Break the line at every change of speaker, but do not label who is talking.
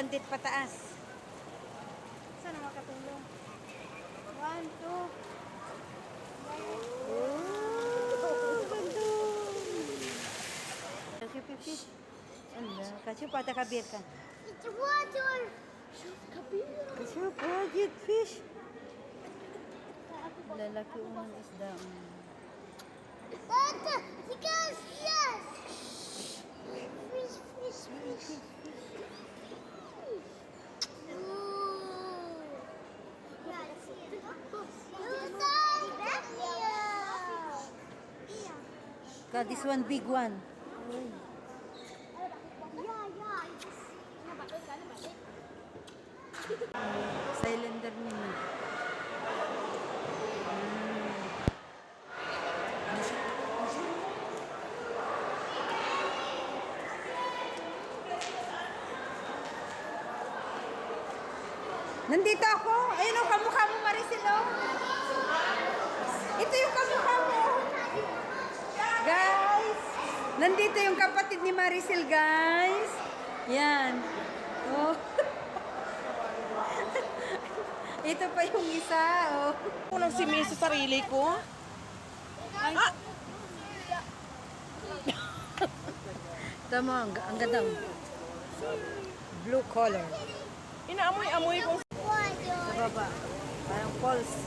bulandit pataas.
Sana makatulong. One, two.
Kasi pipit. Ala, kasi pata kabir ka.
It's water.
Kasi pagit fish. Lalaki unang isda.
Tata, because yes.
Ka, this one big one.
Yeah, yeah.
Cylinder niya. Nandito ako. Ayun o, kamukha mo, Maricel, oh. Ito yung kamukha mo. Guys, nandito yung kapatid ni Maricel, guys. Yan. Oh. Ito pa yung isa, oh.
Unang simi sa sarili ko. Ah!
Tama, ang, ang ganda. Blue color.
Inaamoy-amoy kong
Sa baba. Parang false.